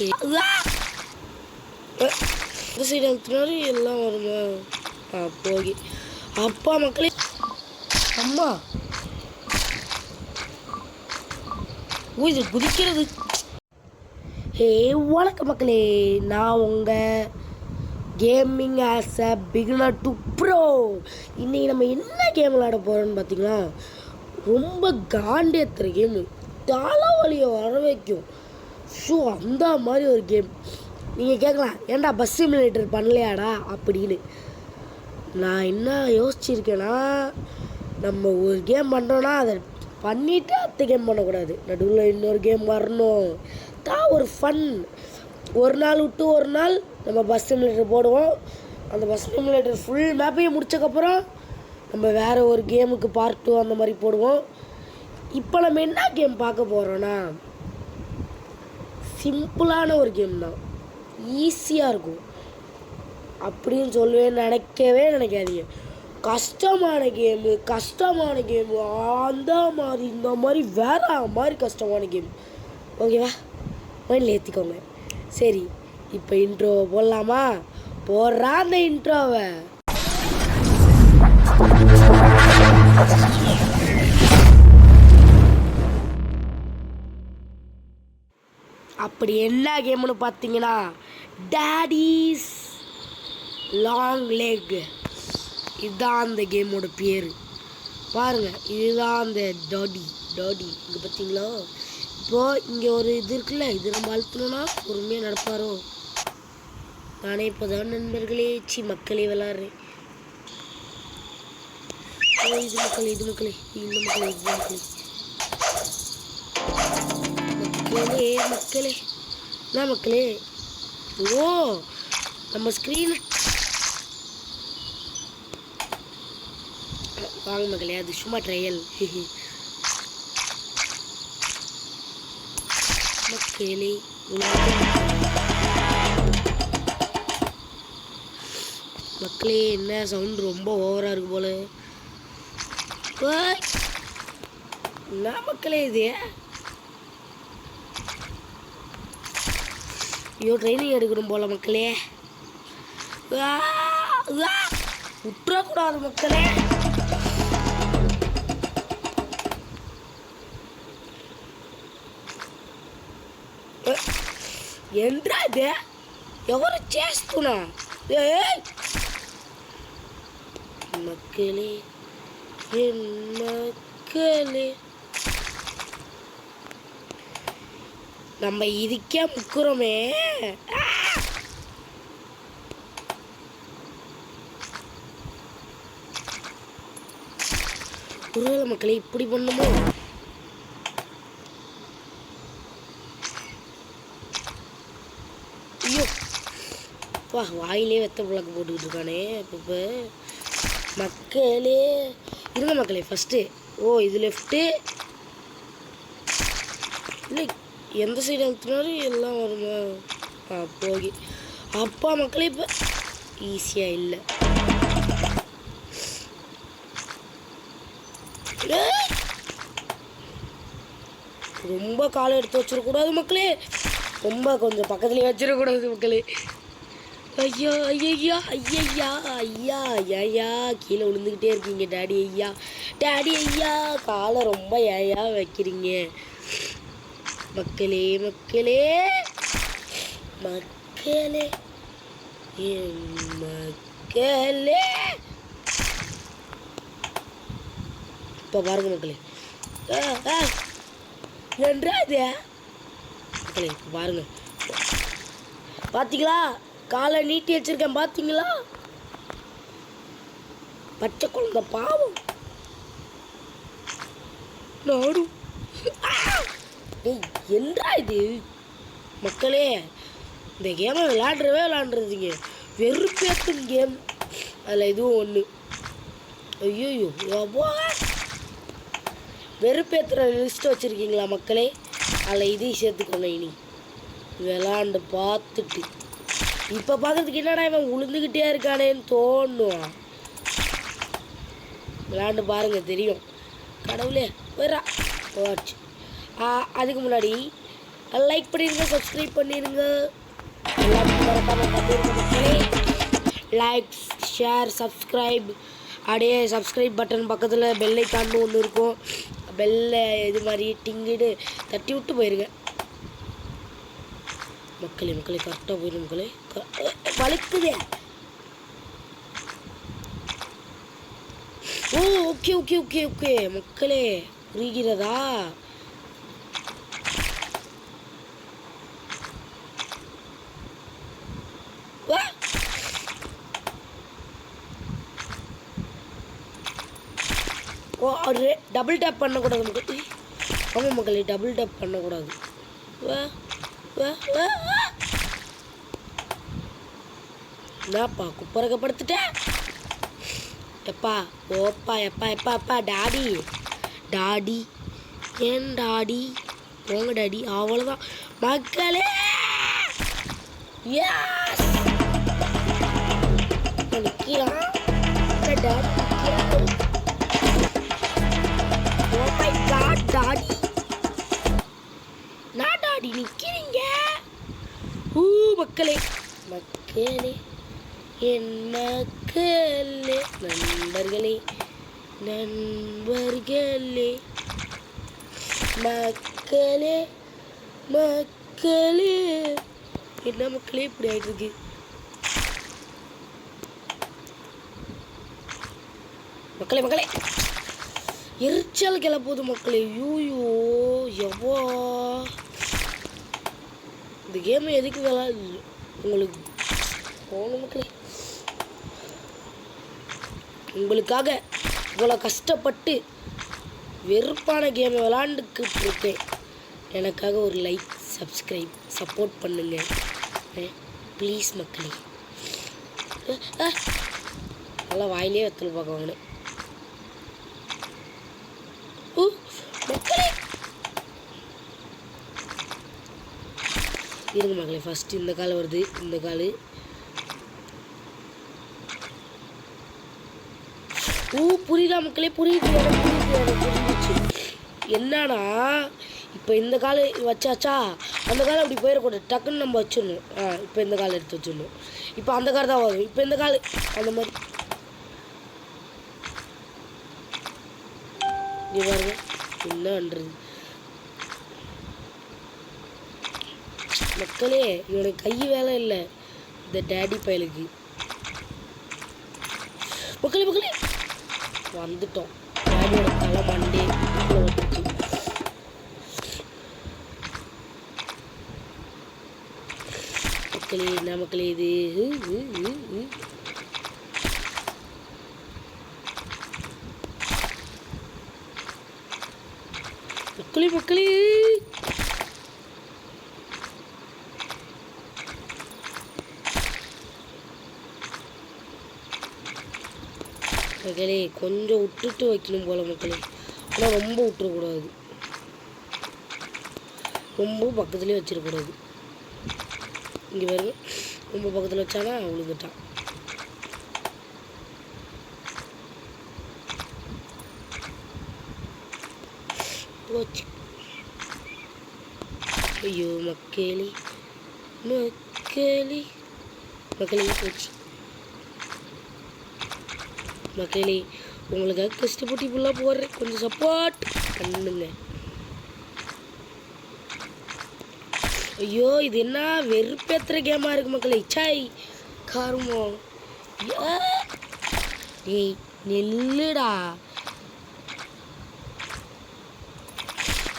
இந்த சைடு அழுத்தினாரு எல்லாம் வருமா ஆ போகி. அப்பா மக்களே. அம்மா! ஓ இது குதிக்கிறது. ஹே வணக்க மக்களே. நான் உங்கள் gaming as a beginner to pro இன்றைக்கி நம்ம என்ன கேம் விளாட போகிறோம்னு பார்த்தீங்கன்னா ரொம்ப காண்டியத்துற கேமு தலைவலியை வர வைக்கும். ஷோ அந்த மாதிரி ஒரு கேம் நீங்கள் கேட்கலாம் ஏன்டா பஸ் சிமுலேட்டர் பண்ணலையாடா? அப்படின்னு. நான் என்ன யோசிச்சிருக்கேன்னா நம்ம ஒரு கேம் பண்ணுறோன்னா அதை பண்ணிவிட்டு அடுத்த கேம் பண்ணக்கூடாது. நடுவில் இன்னொரு கேம் வரணும். தான் ஒரு ஃபன் ஒரு நாள் விட்டு ஒரு நாள் நம்ம பஸ் சிமுலேட்டர் போடுவோம். அந்த பஸ் சிமுலேட்டர் ஃபுல் மேப்பையும் முடிச்சக்கப்புறம் நம்ம வேறு ஒரு கேமுக்கு பார்ட் டூ அந்த மாதிரி போடுவோம். இப்போ நம்ம என்ன கேம் பார்க்க போகிறோன்னா சிம்பிளான ஒரு கேம் தான். ஈஸியாக இருக்கும். அப்படின்னு சொல்லவே நினைக்கவே நினைக்காதீங்க. கஷ்டமான கேமு கஷ்டமான கேமு அந்த மாதிரி இந்த மாதிரி வேற மாதிரி கஷ்டமான கேம் ஓகேவா மைண்டில் ஏற்றிக்கோங்க சரி இப்போ இன்ட்ரோ போடலாமா? போடுறா அந்த இன்ட்ரோவை அப்படி என்ன கேம்னு பார்த்தீங்கன்னா டேடிஸ் லாங் லெக் இதுதான் அந்த கேமோட பேர். பாருங்கள் இதுதான் அந்த டாடி டாடி இங்கே பார்த்தீங்களா? இப்போது இங்கே ஒரு இது இருக்குல்ல இது நம்ம அழுத்தணும்னா பொறுமையாக நடப்பாரோ? நானே இப்போ தான் நண்பர்களே சி மக்களே விளாட்றேன். இது மக்களே இது மக்களே இந்த மக்களே இது மக்களே. மக்களே மக்களே என்ன மக்களே ஓ நம்ம ஸ்க்ரீன் வாங்க மக்களே அது சும்மா ட்ரையல் மக்களே மக்களே என்ன சவுண்ட் ரொம்ப ஓவராக இருக்கு போல. என்ன மக்களே இது ஐயோ ட்ரைனிங் எடுக்கணும் போல மக்களே ஆ, ஆ, விட்டுறக்கூடாது மக்களே ఏ, ఏంట్రా ఇది ఎవరు చేస్తున్నా ఏయ్! మక్కలే நம்ம இதுக்கே முக்குறோமே. ஆ! ஒருவேளை மக்களே இப்படி பண்ணுமோ? ஐயோ. வா வாயிலே வெத்த புழக்க போட்டுக்கிட்டு இருக்கானே இப்போ மக்களே இருங்க மக்களே ஃபஸ்ட்டு ஓ இது லெஃப்ட்டு எந்த சைடு அழுத்தினாலும் எல்லாம் வருமா ஆ போகி. அப்பா மக்களே இப்போ ஈஸியாக இல்லை. ரொம்ப காலை எடுத்து வச்சிடக்கூடாது மக்களே. ரொம்ப கொஞ்சம் பக்கத்துலேயே வச்சிடக்கூடாது மக்களே. ஐயா ஐயா ஐயா ஐயா ஐயா கீழே விழுந்துக்கிட்டே இருக்கீங்க டாடி ஐயா. டாடி ஐயா காலை ரொம்ப ஏயா வைக்கிறீங்க. மக்களே மக்களே. மக்களே. என் மக்களே. இப்போ பாருங்க மக்களே. ஆ, ஆ. மக்களே பாருங்க. பாத்தீங்களா? காலை நீட்டி வச்சிருக்கேன் பார்த்தீங்களா பச்சை குழந்தை பாவம். நாடும். டேய் என்றா இது? மக்களே இந்த கேமை விளாட்றவே விளாண்டுறதுங்க வெறுப்பேற்றும் கேம் அதில் இதுவும் ஒன்று ஐயோ எவ்வளோ வெறுப்பேற்றுற லிஸ்ட் வச்சுருக்கீங்களா மக்களே? அதில் இதையும் சேர்த்துக்கோங்க இனி. விளாண்டு பார்த்துட்டு. இப்போ பார்க்குறதுக்கு என்னடா இவன் உளுந்துக்கிட்டே இருக்கானேன்னு தோணும் விளாண்டு பாருங்க தெரியும். கடவுளே போயிடா போச்சு. அதுக்கு முன்னாடி லைக் பண்ணிடுங்க சப்ஸ்கிரைப் பண்ணிடுங்க லைக் ஷேர் சப்ஸ்கிரைப் அப்படியே சப்ஸ்கிரைப் பட்டன் பக்கத்தில் பெல்லை தாண்டு ஒன்று இருக்கும். பெல்லை இது மாதிரி டிங்கிடு தட்டி விட்டு போயிருங்க. மக்களே மக்களே கரெக்டாக போயிடும் மக்களே. க- oh okay okay okay okay மக்களே புரிகிறதா வா ஓ ஒரு டபுள் டேப் பண்ணக்கூடாது நமக்கு. ஆமாம் மக்களே டபுள் டேப் பண்ணக்கூடாது. வா வா வா என்னப்பா எப்பா ஓப்பா எப்பா எப்பா எப்பா டாடி. டாடி ஏன் டாடி? போங்க டாடி அவ்வளோதான் மக்களே Yes! மக்களே. மக்களே என் மக்களே. நண்பர்களே நண்பர்களே. மக்களே மக்களே. என்ன மக்களே இப்படி ஆயிட்டு மக்களே மக்களே. எரிச்சல் கிளப்போது மக்களே. யூயோ எவ்வளோ இந்த கேம் எதுக்கு விளாடு உங்களுக்கு போன மக்களே. உங்களுக்காக இவ்வளோ கஷ்டப்பட்டு வெறுப்பான கேமை விளாண்டுக்கிட்டு இருக்கேன். எனக்காக ஒரு லைக் சப்ஸ்கிரைப் சப்போர்ட் பண்ணுங்க. ப்ளீஸ் மக்களே. நல்லா வாயிலே வெத்தல் பார்க்க ஊ, மக்களே. இருங்க மக்களே ஃபஸ்ட்டு இந்த கால் வருது இந்த கால். ஊ புரியுதா மக்களே? புரியுது எனக்கு புரியுது எனக்கு புரிஞ்சிச்சு. என்னன்னா இப்போ இந்த கால் வச்சாச்சா? அந்த கால் அப்படி போயிடக்கூடாது டக்குன்னு நம்ம வச்சிடணும். ஆ இப்போ இந்த கால் எடுத்து வச்சிடணும். இப்போ அந்த கார் தான் வரும். இப்போ இந்த கால் அந்த மாதிரி. இங்க பாருங்க. என்னன்றது மக்களே இவனுக்கு கை வேலை இல்லை. இந்த டேடி பயலுக்கு. மக்களே மக்களே. வந்துட்டோம். டேடியோட தலை பண்டே வந்துச்சு மக்களே என்ன மக்களே இது? மக்களே மக்களே. மக்களே கொஞ்சம் விட்டுட்டு வைக்கணும் போல மக்களே. ஆனால் ரொம்ப விட்டுறக்கூடாது ரொம்ப பக்கத்துலேயே வச்சிடக்கூடாது இங்கே பாருங்க ரொம்ப பக்கத்தில் வச்சானா விழுந்துட்டான் போச்சு. ஐயோ மக்களே மக்களே. மக்களே போச்சு. மக்களே உங்களுக்காக கஷ்டப்பட்டு ஃபுல்லாக போடுறேன். கொஞ்சம் சப்போர்ட் பண்ணுங்க ஐயோ இது என்ன வெறுப்பேத்துற கேமாக இருக்கு மக்களே. சாய் காரமோ. ஐயா. டேய் நெல்லுடா.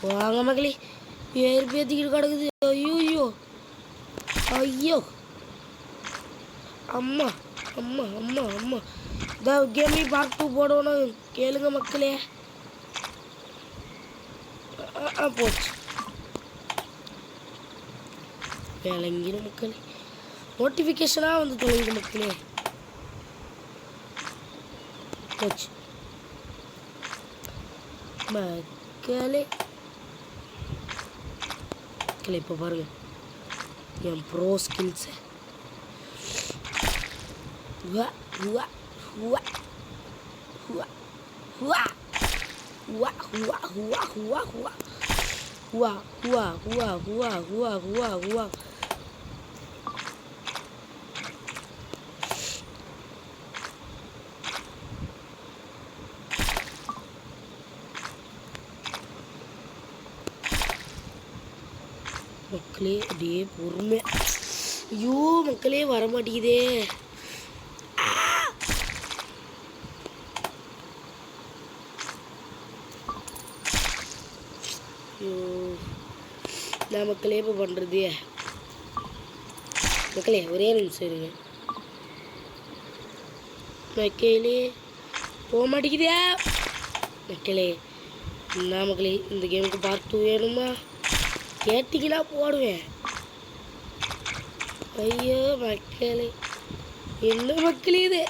வாங்க மக்களே வெறுப்பேத்திக்கிட்டு கிடக்குது. ஐயோ ஐயோ. ஐயோ. அம்மா அம்மா அம்மா அம்மா. இந்த கேமி பார்ட் டூ போடணும் கேளுங்க மக்களே ஆ, போச்சு வேலைங்கிற மக்களே நோட்டிஃபிகேஷனாக வந்து தொலைங்க மக்களே போச்சு மக்களே மக்களே இப்போ பாருங்கள் என் ப்ரோ ஸ்கில்ஸை Hua, hua, hua, hua, hua, hua, hua, hua, ஹுவா ஹுவா ஹுவா ஹுவா ஹுவா ஹுவா ஹுவா மக்களே அப்படியே பொறுமை. ஐயோ மக்களே வர மாட்டேங்குதே ஐயோ நான் மக்களே இப்போ பண்ணுறது மக்களே ஒரே நிமிஷம் இருங்க. மக்களே போக மாட்டேங்குதே. மக்களே என்ன மக்களே இந்த கேமுக்கு பார்த்து வேணுமா? கேட்டிங்கன்னா போடுவேன். ஐயோ மக்களே என்ன மக்களே இது?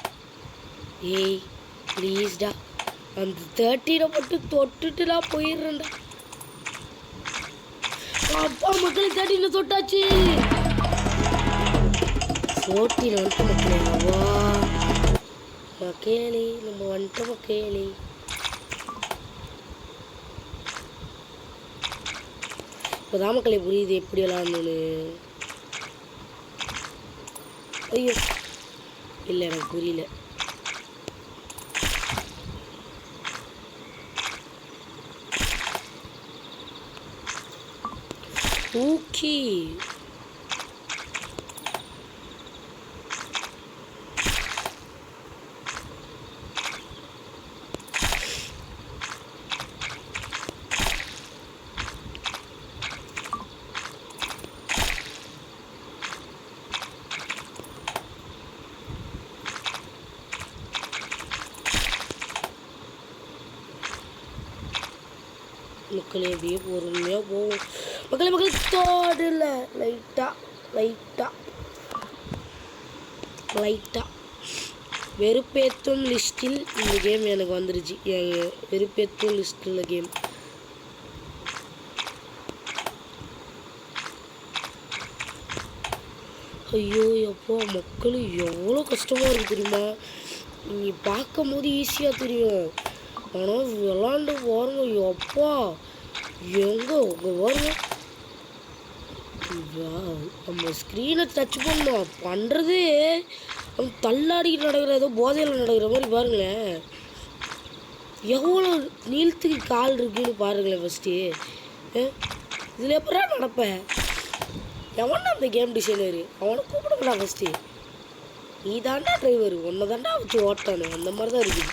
ஏய் ப்ளீஸ்டா அந்த தேர்ட்டியில் மட்டும் தொட்டுட்டு நான் போயிடுறேன்டா. அப்பா மக்களை தேடின தொட்டாச்சு. ஃபோர்டீன் வந்துட்டு மக்களே வா. நம்ம வந்துட்டோம் மக்களே இப்போ மக்களே புரியுது எப்படி விளாடணும்னு. ஐயோ. இல்லை எனக்கு புரியல. ஓகே மக்களே அப்படியே பொறுமையாக போகும் மக்கள் மக்கள் தோடில் லைட்டாக லைட்டாக லைட்டாக வெறுப்பேற்றும் லிஸ்டில் இந்த கேம் எனக்கு வந்துருச்சு. என் வெறுப்பேத்தும் லிஸ்டில் கேம் ஐயோ எப்போ மக்கள் எவ்வளோ கஷ்டமாக இருக்குது தெரியுமா? நீ பார்க்கும் போது ஈஸியாக தெரியும். ஆனால் விளாண்டு பாருங்க எப்பா. எங்கே உங்கள் பாருங்க. நம்ம ஸ்க்ரீனை டச் பண்ணோம். பண்ணுறது நம்ம தள்ளாடிக்கிட்டு நடக்கிற ஏதோ போதையில் நடக்கிற மாதிரி பாருங்களேன். எவ்வளோ நீளத்துக்கு கால் இருக்குன்னு பாருங்களேன் ஃபஸ்ட்டு இதில் எப்படா நடப்பேன் எவன் அந்த கேம் டிசைனரு அவனை கூப்பிடுங்களா ஃபஸ்ட்டு நீ தாண்டா டிரைவர் ஒன்றை தாண்டா வச்சு ஓட்டணும் அந்த மாதிரி தான் இருக்குது.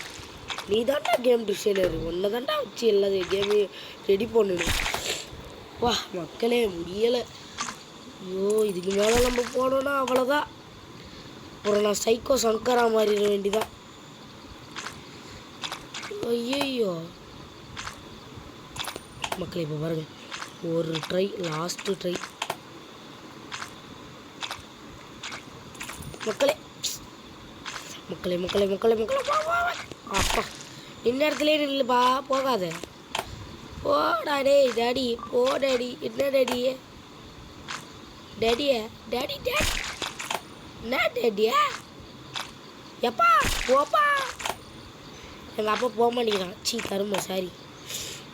நீ தாண்டா கேம் டிசைனர் ஒன்றை தாண்டா வச்சு எல்லா கேமையும் ரெடி பண்ணணும். வா மக்களே முடியலை. ஐயோ இதுக்கு மேலே நம்ம போனோன்னா அவ்வளோதான் அப்புறம் நான் சைக்கோ சங்கரா மாறிட வேண்டிதான். ஐயோ மக்களே இப்போ பாருங்கள் ஒரு ட்ரை லாஸ்ட்டு ட்ரை மக்களே மக்களே மக்களே மக்களே மக்களே அப்பா இந்த நில்லுப்பா போகாத. போடா டேய் டாடி போ டாடி என்ன டாடியே டேடியா டேடி டேடி என்ன டேடியா எப்பா போப்பா எங்கள் அப்பா போக மாட்டேங்கிறான் சீ தரும சாரி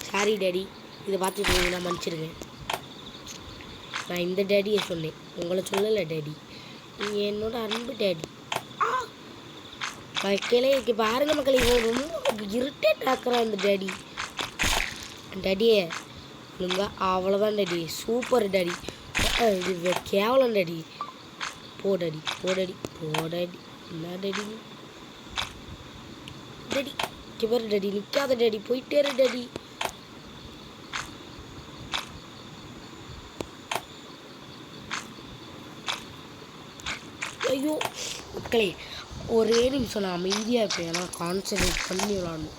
சாரி டேடி இதை பார்த்துட்டு நான் மன்னிச்சிருக்கேன் நான் இந்த டேடியை சொன்னேன் உங்களை சொல்லலை டேடி நீங்கள் என்னோட அன்பு டேடி மக்களே இங்கே பாருங்க மக்களே இவன் ரொம்ப இரிட்டேட் ஆக்குறான் இந்த டேடி டேடியே ஒழுங்கா அவ்வளோதான் டேடி சூப்பர் டேடி இது கேவலம் டேடி போ போடடி போடடி என்னடடி டடி கிவர் என்ன நிற்காத டடி போயிட்டே டடி ஐயோ மக்களே ஒரே நிமிஷம் நான் அமைதியாக இருப்பேன். ஏன்னா கான்சன்ட்ரேட் பண்ணி விளாடணும்.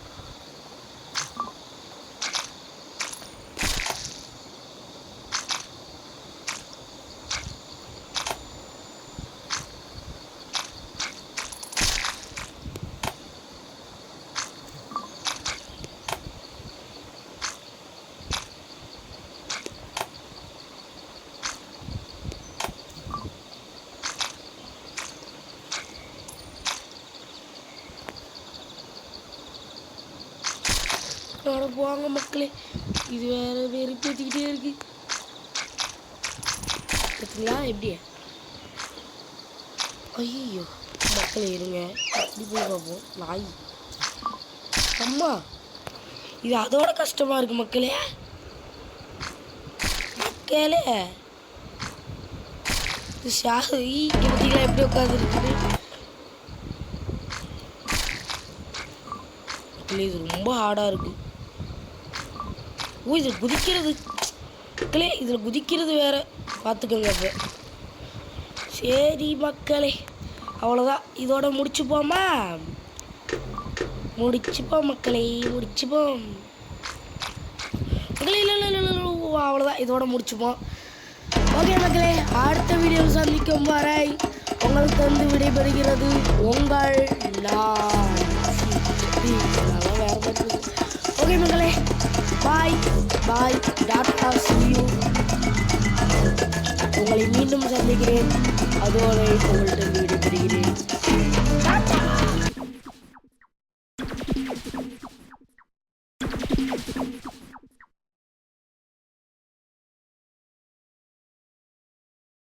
அட போங்க மக்களே. இது வேற வெறுப்பேற்றிக்கிட்டே இருக்கு. பார்த்தீங்களா எப்படி ஐயோ மக்களே இருங்க. எப்படி போய் பார்ப்போம். நாய். அம்மா இது அதோட கஷ்டமா இருக்கு மக்களே. மக்களே. இது ஷாரு பார்த்தீங்களா எப்படி உட்காந்துருக்குது இது ரொம்ப ஹார்டாக இருக்கு. ஓ இதில் குதிக்கிறது. மக்களே இதில் குதிக்கிறது வேற. பார்த்துக்கோங்க அப்போ. சரி மக்களே. அவ்வளோதான் இதோட முடிச்சுப்போமா? முடிச்சுப்போம் மக்களே. முடிச்சுப்போம். மக்களே இல்லை இல்லை இல்லை அவ்வளோதான் இதோட முடிச்சுப்போம். ஓகே மக்களே. அடுத்த வீடியோவில் சந்திக்கும் வரை உங்களுக்கு வந்து விடைபெறுகிறது உங்கள் நான். வேறு வேற ஓகே மக்களே பாய் பாய் டாட்டா சியூ உங்களை மீண்டும் சந்திக்கிறேன். அதோடு உங்கள்கிட்ட வீடு